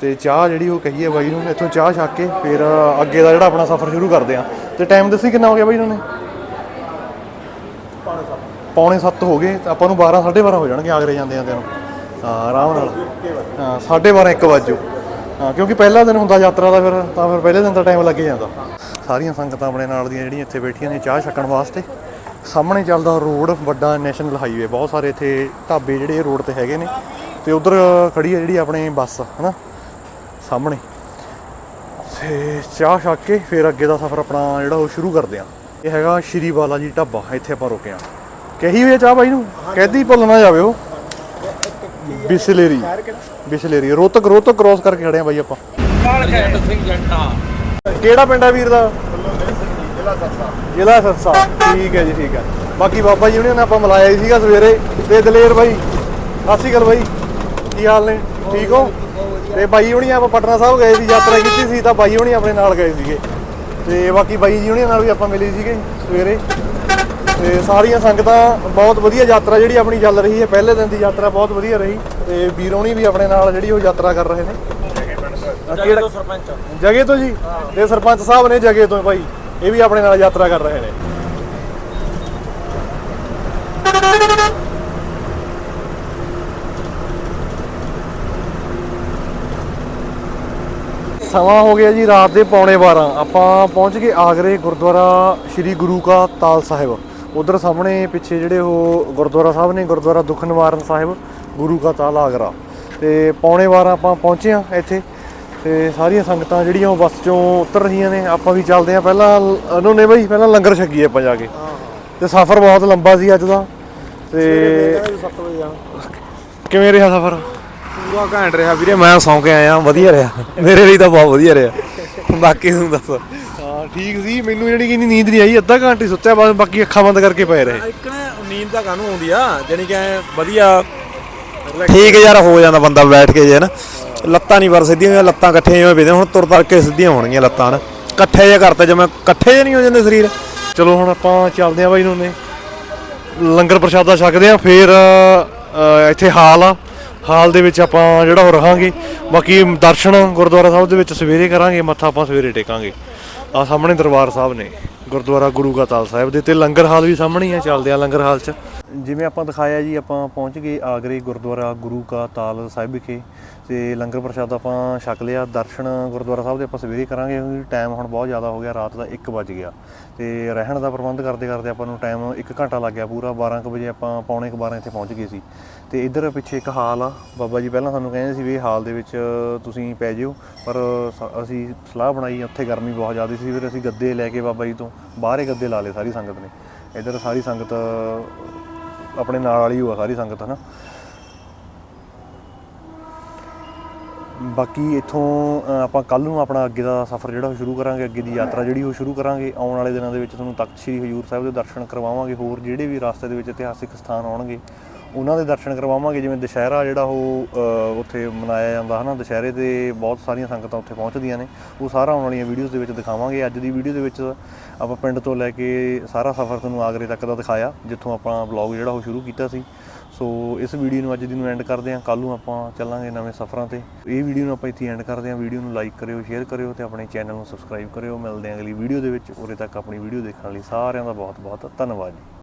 S1: ਤੇ ਚਾਹ ਜਿਹੜੀ ਉਹ ਕਹੀਏ ਬਾਈ ਨੂੰ ਇੱਥੋਂ ਚਾਹ ਛੱਕ ਕੇ ਫਿਰ ਅੱਗੇ ਦਾ ਜਿਹੜਾ ਆਪਣਾ ਸਫ਼ਰ ਸ਼ੁਰੂ ਕਰਦੇ ਆ ਤੇ ਟਾਈਮ ਦੱਸੀ ਕਿੰਨਾ ਹੋ ਗਿਆ ਬਾਈ ਇਹਨਾਂ ਨੇ ਪੌਣੇ 7 ਹੋ ਗਏ ਤੇ ਆਪਾਂ ਨੂੰ 12 12:30 ਹੋ ਜਾਣਗੇ ਆਗਰੇ ਜਾਂਦੇ ਜਾਂਦੇ ਨੂੰ ਹਾਂ ਆਰਾਮ ਨਾਲ। ਹਾਂ 12:30 1 ਵਜੇ ਹਾਂ ਕਿਉਂਕਿ ਪਹਿਲਾ ਦਿਨ ਹੁੰਦਾ ਯਾਤਰਾ ਦਾ ਫਿਰ ਤਾਂ ਫਿਰ ਪਹਿਲੇ ਦਿਨ ਦਾ ਟਾਈਮ ਲੱਗ ਹੀ ਜਾਂਦਾ। ਸਾਰੀਆਂ ਸੰਗਤਾਂ ਆਪਣੇ ਨਾਲ ਦੀਆਂ ਜਿਹੜੀਆਂ ਇੱਥੇ ਬੈਠੀਆਂ ਨੇ ਚਾਹ ਛਕਣ ਵਾਸਤੇ। ਸਾਹਮਣੇ ਚੱਲਦਾ ਰੋਡ ਵੱਡਾ ਨੈਸ਼ਨਲ ਹਾਈਵੇ। ਬਹੁਤ ਸਾਰੇ ਇੱਥੇ ਢਾਬੇ ਜਿਹੜੇ ਰੋਡ ਤੇ ਹੈਗੇ ਨੇ। ਤੇ ਉਧਰ ਖੜੀ ਹੈ ਜਿਹੜੀ ਆਪਣੀ ਬੱਸ ਹਨਾ? ਸਾਹਮਣੇ। ਤੇ ਚਾਹ ਛੱਕ ਕੇ ਫਿਰ ਅੱਗੇ ਦਾ ਸਫ਼ਰ ਆਪਣਾ ਜਿਹੜਾ ਉਹ ਸ਼ੁਰੂ ਕਰਦੇ ਆ ਇਹ ਹੈਗਾ ਸ਼੍ਰੀ ਬਾਲਾ ਜੀ ਢਾਬਾ ਇੱਥੇ ਆਪਾਂ ਰੁਕੇ ਆ ਕਹੀ ਹੋਈ ਚਾਹ ਬਾਈ ਨੂੰ? ਕਹਿਦੀ ਭੁੱਲ ਨਾ ਜਾਵੇ ਉਹ। Bisleri. Bisleri Rohtak Rohtak cross ਕਰਕੇ ਖੜੇ ਆ ਬਾਈ ਆਪਾਂ। ਕਿਹੜਾ ਪਿੰਡ ਆ ਵੀਰ ਦਾ? ਜ਼ਿਲ੍ਹਾ ਸਰਸਾ ਠੀਕ ਹੈ ਜੀ ਠੀਕ ਹੈ। ਬਾਕੀ ਬਾਬਾ ਜੀ ਉਹਨਾਂ ਆਪਾਂ ਮਿਲਾਇਆ ਸੀਗਾ ਸਵੇਰੇ। ਤੇ ਦਲੇਰ ਬਾਈ ਸ਼੍ਰੀ ਅਕਾਲ ਬਾਈ। ਕੀ ਹਾਲ ਨੇ? ਠੀਕ ਹੋ? ਤੇ ਬਾਈ ਹੁਣੀ ਆਪਾਂ ਪਟਨਾ ਸਾਹਿਬ ਗਏ ਸੀ ਯਾਤਰਾ ਕੀਤੀ ਸੀ ਤਾਂ ਬਾਈ ਹੁਣੀ ਆਪਣੇ ਨਾਲ ਗਏ ਸੀਗੇ। ਤੇ ਬਾਕੀ ਬਾਈ ਜੀ ਹੁਣੀ ਨਾਲ ਵੀ ਆਪਾਂ ਮਿਲੇ ਸੀਗੇ ਸਵੇਰੇ। ਤੇ ਸਾਰੀਆਂ ਸੰਗਤਾਂ ਬਹੁਤ ਵਧੀਆ ਯਾਤਰਾ ਜਿਹੜੀ ਆਪਣੀ ਚੱਲ ਰਹੀ ਹੈ ਪਹਿਲੇ ਦਿਨ ਦੀ ਯਾਤਰਾ ਬਹੁਤ ਵਧੀਆ ਰਹੀ। ਤੇ ਵੀਰੋਣੀ ਵੀ ਆਪਣੇ ਨਾਲ ਜਿਹੜੀ ਉਹ ਯਾਤਰਾ ਕਰ ਰਹੇ ਨੇ। ਕਿਹੜਾ?
S3: ਸਰਪੰਚ।
S1: ਜਗੇ ਤੋਂ ਜੀ? ਤੇ ਸਰਪੰਚ ਸਾਹਿਬ ਨੇ ਜਗੇ ਤੋਂ ਭਾਈ ਇਹ ਵੀ ਆਪਣੇ ਨਾਲ ਯਾਤਰਾ ਕਰ ਰਹੇ ਨੇ। ਸਮਾਂ ਹੋ ਗਿਆ ਜੀ ਰਾਤ ਦੇ ਪੌਣੇ 12 ਆਪਾਂ ਪਹੁੰਚ ਗਏ ਆਗਰੇ ਗੁਰਦੁਆਰਾ ਸ੍ਰੀ ਗੁਰੂ ਕਾ ਤਾਲ ਸਾਹਿਬ। ਉਧਰ ਸਾਹਮਣੇ ਪਿੱਛੇ ਜਿਹੜੇ ਉਹ ਗੁਰਦੁਆਰਾ ਸਾਹਿਬ ਨੇ ਗੁਰਦੁਆਰਾ ਦੁੱਖ ਨਿਵਾਰਨ ਸਾਹਿਬ ਗੁਰੂ ਕਾ ਤਾਲ ਆਗਰਾ। ਤੇ ਪੌਣੇ 12 ਆਪਾਂ ਪਹੁੰਚੇ ਆ ਇੱਥੇ। ਤੇ ਸਾਰੀਆਂ ਸੰਗਤਾਂ ਜਿਹੜੀਆਂ ਉਹ ਬੱਸ ਚੋਂ ਉਤਰ ਰਹੀਆਂ ਨੇ। ਆਪਾਂ ਵੀ ਚੱਲਦੇ ਆ ਪਹਿਲਾਂ ਉਹਨੂੰ ਨੇ ਬਈ ਪਹਿਲਾਂ ਲੰਗਰ ਛਕੀਏ ਆਪਾਂ ਜਾ ਕੇ। ਤੇ ਸਫ਼ਰ ਬਹੁਤ ਲੰਬਾ ਸੀ ਅੱਜ ਦਾ। ਤੇ ਕਿਵੇਂ ਰਿਹਾ ਸਫ਼ਰ?
S6: ਪੂਰਾ ਘੈਂਟ ਰਿਹਾ ਵੀਰੇ ਮੈਂ ਸੌਂ ਕੇ ਆਇਆ ਵਧੀਆ ਰਿਹਾ। ਮੇਰੇ ਲਈ ਤਾਂ ਬਹੁਤ ਵਧੀਆ ਰਿਹਾ। ਬਾਕੀ ਤੂੰ ਦੱਸ।
S1: ਹਾਂ ਠੀਕ ਸੀ। ਮੈਨੂੰ ਜਿਹੜੀ ਕਿ ਨੀਂਦ ਨਹੀਂ ਆਈ ਅੱਧਾ ਘੰਟੇ ਸੁੱਤਿਆ ਬਸ ਬਾਕੀ ਅੱਖਾਂ ਬੰਦ ਕਰਕੇ ਪਏ ਰਹੇ।
S6: ਇੱਕ ਨਾ ਨੀਂਦ ਤਾਂ ਕਾਹਨੂੰ ਆਉਂਦੀ ਆ ਜਾਨੀ ਕਿ ਵਧੀਆ ਠੀਕ ਯਾਰ ਹੋ ਜਾਂਦਾ ਬੰਦਾ ਬੈਠ ਕੇ ਜੇ ਨਾ। ਲੱਤਾਂ ਨਹੀਂ ਵਰ ਸਿੱਧੀਆਂ ਹੋਈਆਂ, ਲੱਤਾਂ ਇਕੱਠੀਆਂ ਜਿਵੇਂ ਵੇਦੇ ਹੁਣ ਤੁਰ ਤਰ ਕੇ ਸਿੱਧੀਆਂ ਹੋਣਗੀਆਂ ਲੱਤਾਂ ਨਾ। ਇਕੱਠੇ ਜੇ ਕਰਤੇ ਜਿਵੇਂ ਇਕੱਠੇ ਜੇ ਨਹੀਂ ਹੋ ਜਾਂਦੇ ਸਰੀਰ।
S1: ਚਲੋ ਹੁਣ ਆਪਾਂ ਚੱਲਦੇ ਆ ਬਾਈ ਨੂੰ ਨੇ ਲੰਗਰ ਪ੍ਰਸ਼ਾਦਾ ਛਕਦੇ ਆ ਫਿਰ ਇੱਥੇ ਹਾਲ ਆ। ਹਾਲ ਦੇ ਵਿੱਚ ਆਪਾਂ ਜਿਹੜਾ ਉਹ ਰਹਾਂਗੇ, ਬਾਕੀ ਦਰਸ਼ਨ ਗੁਰਦੁਆਰਾ ਸਾਹਿਬ ਦੇ ਵਿੱਚ ਸਵੇਰੇ ਕਰਾਂਗੇ, ਮੱਥਾ ਆਪਾਂ ਸਵੇਰੇ ਟੇਕਾਂਗੇ। ਆ ਸਾਹਮਣੇ ਦਰਬਾਰ ਸਾਹਿਬ ਨੇ, ਗੁਰਦੁਆਰਾ ਗੁਰੂ ਕਾ ਤਾਲ ਸਾਹਿਬ ਦੇ ਤੇ ਲੰਗਰ ਹਾਲ ਵੀ ਸਾਹਮਣੇ ਹੀ ਆ, ਚੱਲਦੇ ਆ ਲੰਗਰ ਹਾਲ 'ਚ। ਜਿਵੇਂ ਆਪਾਂ ਦਿਖਾਇਆ ਜੀ, ਆਪਾਂ ਪਹੁੰਚ ਗਏ ਆਗਰੇ ਗੁਰਦੁਆਰਾ ਗੁਰੂ ਕਾ ਤਾਲ ਸਾਹਿਬ ਵਿਖੇ। ਤੇ ਲੰਗਰ ਪ੍ਰਸ਼ਾਦ ਆਪਾਂ ਛਕ ਲਿਆ। ਦਰਸ਼ਨ ਗੁਰਦੁਆਰਾ ਸਾਹਿਬ ਦੇ ਆਪਾਂ ਸਵੇਰੇ ਕਰਾਂਗੇ ਕਿਉਂਕਿ ਟਾਈਮ ਹੁਣ ਬਹੁਤ ਜ਼ਿਆਦਾ ਹੋ ਗਿਆ, ਰਾਤ ਦਾ 1 ਵਜ ਗਿਆ। ਤੇ ਰਹਿਣ ਦਾ ਪ੍ਰਬੰਧ ਕਰਦੇ ਕਰਦੇ ਆਪਾਂ ਨੂੰ ਟਾਈਮ 1 ਘੰਟਾ ਲੱਗ ਗਿਆ ਪੂਰਾ। 12 ਕੁ ਵਜੇ ਆਪਾਂ ਪੌਣੇ ਕੁ 12 ਇੱਥੇ ਪਹੁੰਚ ਗਏ ਸੀ। ਤੇ ਇੱਧਰ ਪਿੱਛੇ ਇੱਕ ਹਾਲ ਆ। ਬਾਬਾ ਜੀ ਪਹਿਲਾਂ ਸਾਨੂੰ ਕਹਿੰਦੇ ਸੀ ਵੀ ਇਹ ਹਾਲ ਦੇ ਵਿੱਚ ਤੁਸੀਂ ਪੈ ਜਿਓ। ਪਰ ਸ- ਅਸੀਂ ਸਲਾਹ ਬਣਾਈ, ਉੱਥੇ ਗਰਮੀ ਬਹੁਤ ਜ਼ਿਆਦਾ ਸੀ। ਫਿਰ ਅਸੀਂ ਗੱਦੇ ਲੈ ਕੇ ਬਾਬਾ ਜੀ ਤੋਂ ਬਾਹਰੇ ਗੱਦੇ ਲਾ ਲਏ ਸਾਰੀ ਸੰਗਤ ਨੇ। ਇੱਧਰ ਸਾਰੀ ਸੰਗਤ ਆਪਣੇ ਨਾਲ ਵਾਲੀ ਹੋਆ ਸਾਰੀ ਸੰਗਤ, ਹਨਾ? ਬਾਕੀ ਇੱਥੋਂ ਆਪਾਂ ਕੱਲ ਨੂੰ ਆਪਣਾ ਅੱਗੇ ਦਾ ਸਫ਼ਰ ਜਿਹੜਾ ਉਹ ਸ਼ੁਰੂ ਕਰਾਂਗੇ, ਅੱਗੇ ਦੀ ਯਾਤਰਾ ਜਿਹੜੀ ਉਹ ਸ਼ੁਰੂ ਕਰਾਂਗੇ। ਆਉਣ ਵਾਲੇ ਦਿਨਾਂ ਦੇ ਵਿੱਚ ਤੁਹਾਨੂੰ ਤਖਤ ਸ੍ਰੀ ਹਜੂਰ ਸਾਹਿਬ ਦੇ ਦਰਸ਼ਨ ਕਰਵਾਵਾਂਗੇ। ਹੋਰ ਜਿਹੜੇ ਵੀ ਰਸਤੇ ਦੇ ਵਿੱਚ ਇਤਿਹਾਸਿਕ ਸਥਾਨ ਆਉਣਗੇ, ਉਹਨਾਂ ਦੇ ਦਰਸ਼ਨ ਕਰਵਾਵਾਂਗੇ। ਜਿਵੇਂ ਦੁਸ਼ਹਿਰਾ ਜਿਹੜਾ ਉਹ ਉੱਥੇ ਮਨਾਇਆ ਜਾਂਦਾ ਹਨਾ, ਦੁਸ਼ਹਿਰੇ ਤੇ ਬਹੁਤ ਸਾਰੀਆਂ ਸੰਗਤਾਂ ਉੱਥੇ ਪਹੁੰਚਦੀਆਂ ਨੇ। ਉਹ ਸਾਰਾ ਆਉਣ ਵਾਲੀਆਂ ਵੀਡੀਓਜ਼ ਦੇ ਵਿੱਚ ਦਿਖਾਵਾਂਗੇ। ਅੱਜ ਦੀ ਵੀਡੀਓ ਦੇ ਵਿੱਚ ਆਪਾਂ ਪਿੰਡ ਤੋਂ ਲੈ ਕੇ ਸਾਰਾ ਸਫ਼ਰ ਤੁਹਾਨੂੰ ਆਗਰੇ ਤੱਕ ਦਾ ਦਿਖਾਇਆ, ਜਿੱਥੋਂ ਆਪਾਂ ਵਲੌਗ ਜਿਹੜਾ ਉਹ ਸ਼ੁਰੂ ਕੀਤਾ ਸੀ। ਸੋ ਇਸ ਵੀਡੀਓ ਨੂੰ ਅੱਜ ਦੀ ਨੂੰ ਐਂਡ ਕਰਦੇ ਹਾਂ। ਕੱਲ ਨੂੰ ਆਪਾਂ ਚੱਲਾਂਗੇ ਨਵੇਂ ਸਫ਼ਰਾਂ ਤੇ। ਇਹ ਵੀਡੀਓ ਨੂੰ ਆਪਾਂ ਇੱਥੇ ਐਂਡ ਕਰਦੇ ਹਾਂ। ਵੀਡੀਓ ਨੂੰ ਲਾਈਕ ਕਰਿਓ ਸ਼ੇਅਰ ਕਰਿਓ ਤੇ ਆਪਣੇ ਚੈਨਲ ਨੂੰ ਸਬਸਕ੍ਰਾਈਬ ਕਰਿਓ। ਮਿਲਦੇ ਹਾਂ ਅਗਲੀ ਵੀਡੀਓ ਦੇ ਵਿੱਚ। ਉਰੇ ਤੱਕ ਆਪਣੀ ਵੀਡੀਓ ਦੇਖਣ ਲਈ ਸਾਰਿਆਂ ਦਾ ਬਹੁਤ ਬਹੁਤ ਧੰਨਵਾਦ ਜੀ।